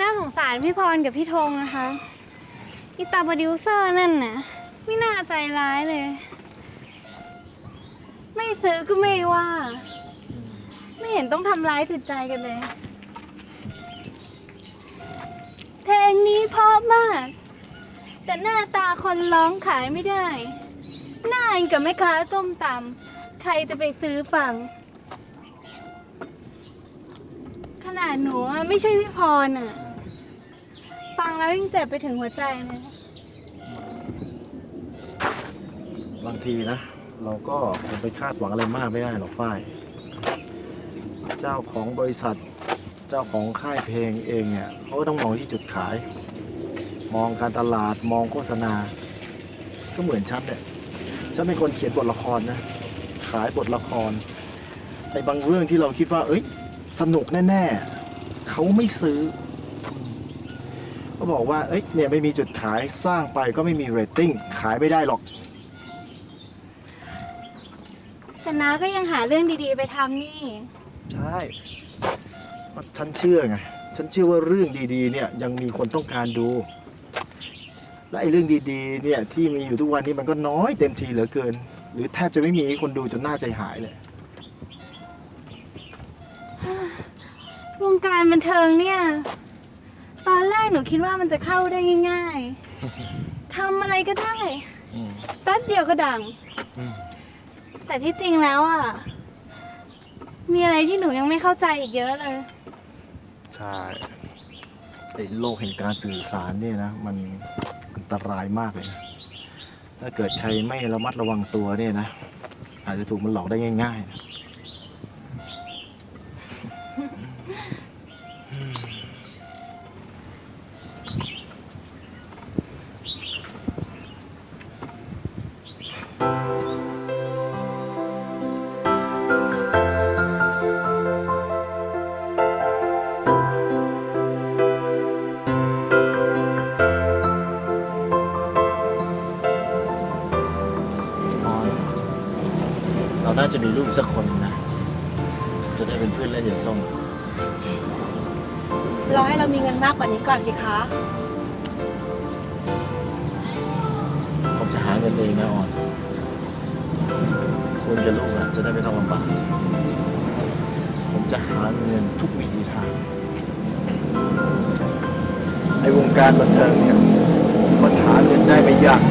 น่าสงสารพี่พรกับพี่ธงนะคะอีตาโปรดิวเซอร์นั่นน่ะไม่น่าใจร้ายเลย ไม่ซื้อก็ไม่ว่า ไม่เห็นต้องทำร้ายจิตใจกันเลย เพลงนี้เพราะมาก แต่หน้าตาคนร้องขายไม่ได้ หน้าอย่างกับแม่ค้าต้มตำใครจะไปซื้อฟัง ขนาดหนูอะไม่ใช่พี่พรอะ ฟังแล้วยังเจ็บไปถึงหัวใจเลยบางทีนะ เราก็คงไปคาดหวังอะไรมากไม่ได้หรอกฝ้าย เจ้าของบริษัท เจ้าของค่ายเพลงเองเนี่ยเขาก็ต้องมองที่จุดขาย มองการตลาดมองโฆษณา ก็เหมือนฉันเนี่ยฉันเป็นคนเขียนบทละครนะ ขายบทละครไอ้บางเรื่องที่เราคิดว่า เอ้ย สนุกแน่ ๆเขาไม่ซื้อ เขาบอกว่าเอ้ยเนี่ยไม่มีจุดขายสร้างไปก็ไม่มีเรตติ้งขายไม่ได้หรอก แต่น้าก็ยังหาเรื่องดีๆไปทำนี่ ใช่เพราะฉันเชื่อไง ฉันเชื่อว่าเรื่องดีๆเนี่ยยังมีคนต้องการดู และไอ้เรื่องดีๆเนี่ยที่มีอยู่ทุกวันนี้มันก็น้อยเต็มทีเหลือเกิน หรือแทบจะไม่มีให้คนดูจนน่าใจหายเลยวงการบันเทิงเนี่ย ตอนแรกหนูคิดว่ามันจะเข้าได้ง่ายๆทำอะไรก็ได้อืมแป๊บเดียวก็ดังอืมแต่ที่จริงแล้วอะ มีอะไรที่หนูยังไม่เข้าใจอีกเยอะเลย ใช่ไอ้โลกแห่งการสื่อสารเนี่ยนะ มันอันตรายมากเลยนะถ้าเกิดใครไม่ระมัดระวังตัวเนี่ยนะ อาจจะถูกมันหลอกได้ง่ายๆนะ มีลูกอีกสักคนนะ จะได้เป็นเพื่อนเล่นอย่างส้มรอให้เรามีเงินมากกว่านี้ก่อนสิคะ ผมจะหาเงินเองนะออน คุณกับลูกนะจะได้ไม่ต้องลำบากผมจะหาเงินทุกวิธีทางในวงการบันเทิงเนี่ยมันหาเงินได้ไม่ยาก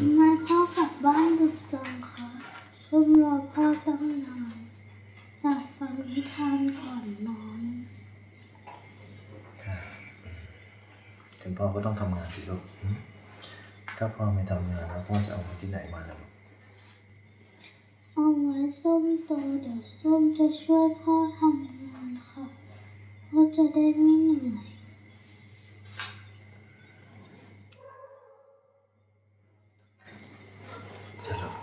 ทำไมพ่อกลับบ้านดึกจังคะร่มรอพ่อตั้งนานอยากฟังนิทานก่อนนอนถึงพ่อก็ต้องทำงานสิลูกอืมถ้าพ่อไม่ทำงานแล้วพ่อจะเอาเงินที่ไหนมาล่ะลูกเอาไว้ส้มโตเดี๋ยวส้มจะช่วยพ่อทำงานค่ะ พ่อจะได้ไม่เหนื่อย จ้ะลูก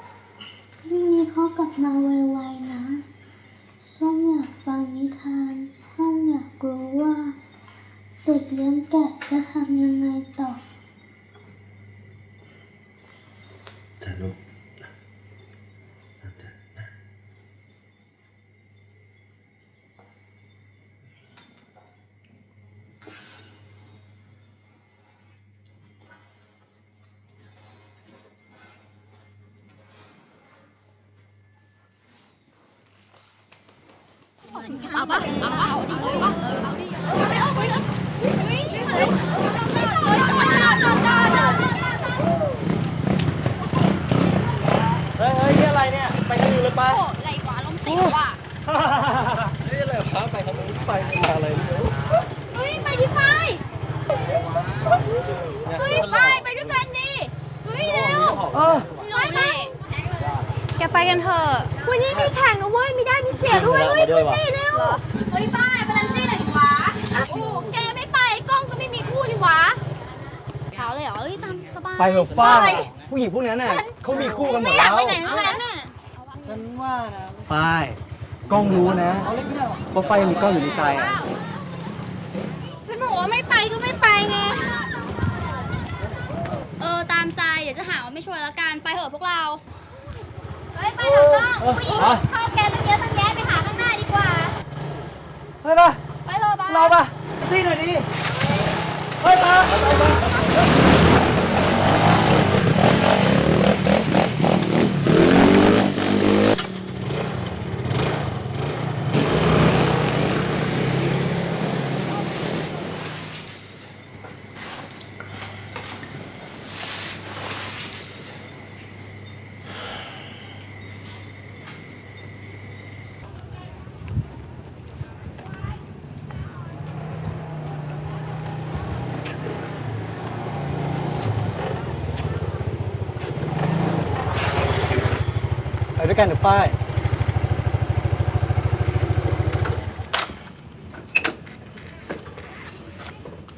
พรุ่งนี้พ่อกลับ มาไวๆนะ ส้มอยากฟังนิทาน ส้มอยากรู้ว่าเด็กเลี้ยงแกะจะทำยังไงต่อ จ้ะลูกนะจ๊ะนะ เฮ้ยเฮ้ยนี่อะไรเนี่ย ไปกันอยู่เลยปะโอ้ไรวะลมเสียว่ะนี่อะไรวะไปทางนู้นไปมาอะไรเนี่ยเฮ้ยไปดิไฟ เออ นี่แกไปกันเถอะ วันนี้มีแข่งนะเว้ย มีได้มีเสีย ด้วยเว้ยมาด้วยว่ะเร็วเฮ้ยป้ายบาลานซี่หน่อยดิวะโอ้แกไม่ไปกล้องก็ไม่มีคู่ดิวะเช้าเลยเหรอเอ้ยตามสบายไปเถอะฝ้ายผู้หญิงพวกนั้นน่ะเขามีคู่กันหมไม่ดอยากแล้วไปไหนทั้งนั้นน่ะฉันว่านะฝ้ายกล้องรู้นะว่าฝ้ายยังมีกล้องอยู่ในใจอะฉันบอกว่าไม่ไปก็ไม่ไปไงเออตามใจเดี๋ยวจะหาว่าไม่ช่วยแล้วกันไปเถอะพวกเราเฮ้ยไปเถอะต้องผู้หญิงชอบแก ไปป่ะไปเถอะบ้าเราป่ะซี่หน่อยดิเฮ้ยม ด้วยกันเถอะฝ้าย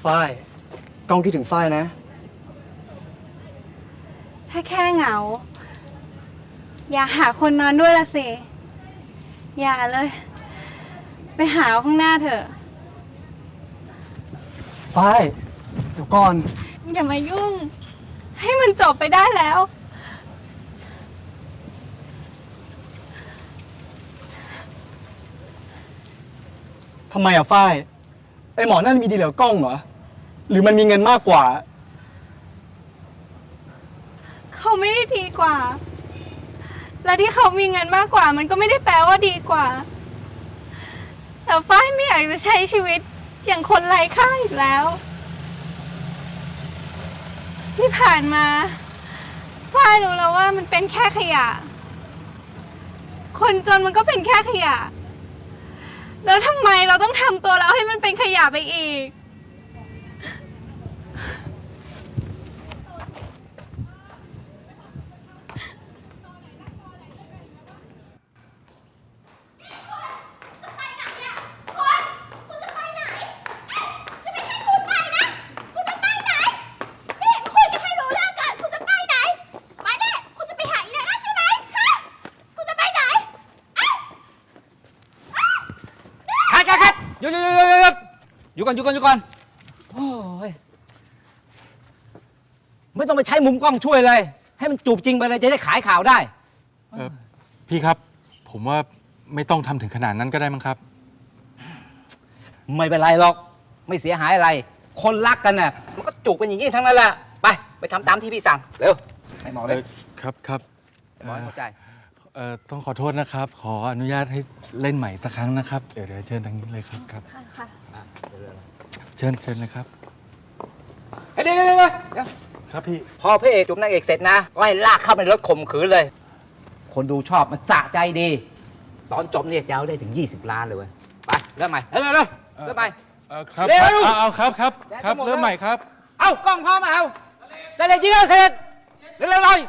ฝ้ายกล้องคิดถึงฝ้ายนะ ถ้าแค่เหงา อย่าหาคนนอนด้วยละสิ อย่าเลย ไปหาเอาข้างหน้าเถอะ ฝ้าย เดี๋ยวก่อน อย่ามายุ่ง ให้มันจบไปได้แล้ว ทำไมอะฝ้าย ไอหมอนั่นมีดีเหลือกล้องเหรอ หรือมันมีเงินมากกว่า เขาไม่ได้ดีกว่า และที่เขามีเงินมากกว่า มันก็ไม่ได้แปลว่าดีกว่า แต่ฝ้ายไม่อยากจะใช้ชีวิตอย่างคนไร้ค่าอีกแล้ว ที่ผ่านมาฝ้ายรู้แล้วว่ามันเป็นแค่ขยะ คนจนมันก็เป็นแค่ขยะ แล้วทำไมเราต้องทำตัวเราให้มันเป็นขยะไปอีก คัดคัดคัดหยุดหยุดหยุดหยุดหยุดอยู่ ก่อนอยู่ก่อนอยู่ก่อนโอ้ยไม่ต้องไปใช้มุมกล้องช่วยเลย ให้มันจูบจริงไปเลยจะได้ขายข่าวได้ เออพี่ครับ ผมว่าไม่ต้องทำถึงขนาดนั้นก็ได้มั้งครับ ไม่เป็นไรหรอก ไม่เสียหายอะไร คนรักกันน่ะมันก็จูบกันอย่างนี้ทั้งนั้นแหละไปไปทำตามที่พี่สั่งเร็วให้หมอเอเลยอครับครับให้หมอให้เข้าใจ เออต้องขอโทษนะครับ ขออนุญาตให้เล่นใหม่สักครั้งนะครับ เดี๋ยวเดี๋ยวเชิญทางนี้เลยครับครับเชิญเชิญเลยครับ เฮ้ยเดี๋ยวเดี๋ยวเดี๋ยวเดี๋ยวครับพี่ พอพระเอกจูบนางเอกเสร็จนะ ก็ให้ลากเข้าไปในรถข่มขืนเลย คนดูชอบมันสะใจดี ตอนจบเนี่ยจะเอาได้ถึง 20 ล้านเลยเว้ย ไป เริ่มใหม่ เร็วเร็วเร็วเริ่มใหม่ เออครับเร็วเอาเอาครับครับครับแจ๊คจะหมดเริ่มแล้วใหม่ครับ เอากล้องพร้อมมาเอาเสร็จเลยจริงแล้วเสร็จเร็วเร็วๆหน่อย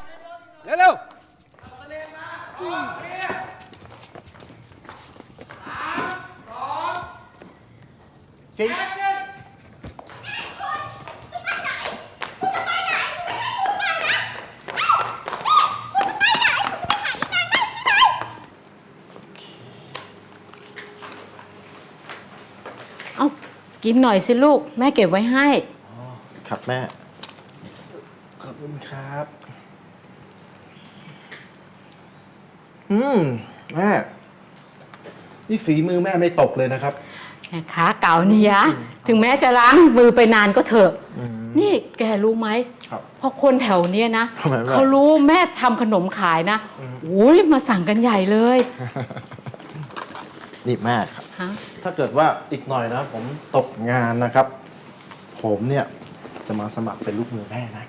เร็วเร็ว สิงเอากินหน่อยสิลูก แม่เก็บไว้ให้ ครับแม่ ขอบคุณครับ อืมแม่นี่ฝีมือแม่ไม่ตกเลยนะครับ ขาเก่านี่ยะถึงแม้จะล้างมือไปนานก็เถอะ นี่แกรู้ไหมครับเพราะคนแถวเนี้ยนะทำไมแม่ เขารู้แม่ทำขนมขายนะอุ้ยมาสั่งกันใหญ่เลยนี่แม่ครับ ฮะถ้าเกิดว่าอีกหน่อยนะ ผมตกงานนะครับ ผมเนี่ยจะมาสมัครเป็นลูกมือแม่นะ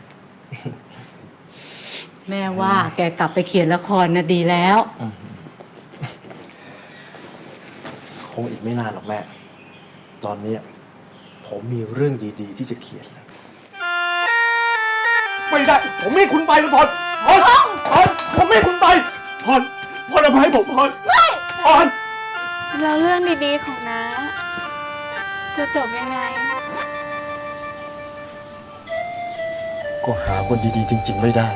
แม่ว่าแกกลับไปเขียนละครนะดีแล้ว คงอีกไม่นานหรอกแม่ ตอนเนี้ยผมมีเรื่องดีๆ ที่จะเขียนแล้วไม่ได้ ผมไม่ให้คุณไปมันพอพรพรผมไม่ให้คุณไปพรพรอภัยผมพรไม่พรแล้วเรื่องดีๆของน้าจะจบยังไง ก็หาคนดีๆ จริง ๆ ไม่ได้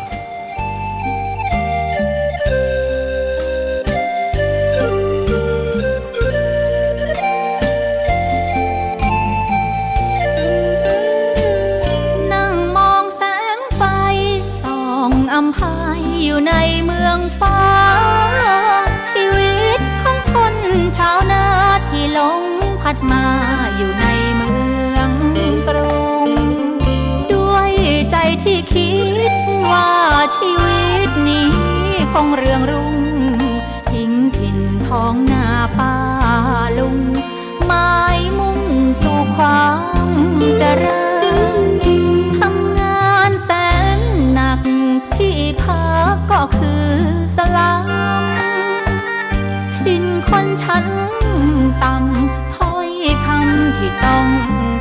มาอยู่ในเมืองกรุง ด้วยใจที่คิดว่าชีวิตนี้คงเรืองรุ่ง ทิ้งถิ่นท้องนาป่าลุงหมายมุ่งสู่ความเจริญทำงานแสนหนักที่พักก็คือสลัมถิ่นคนชั้นต่ำ ที่ต้อง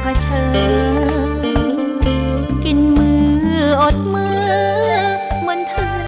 เผชิญ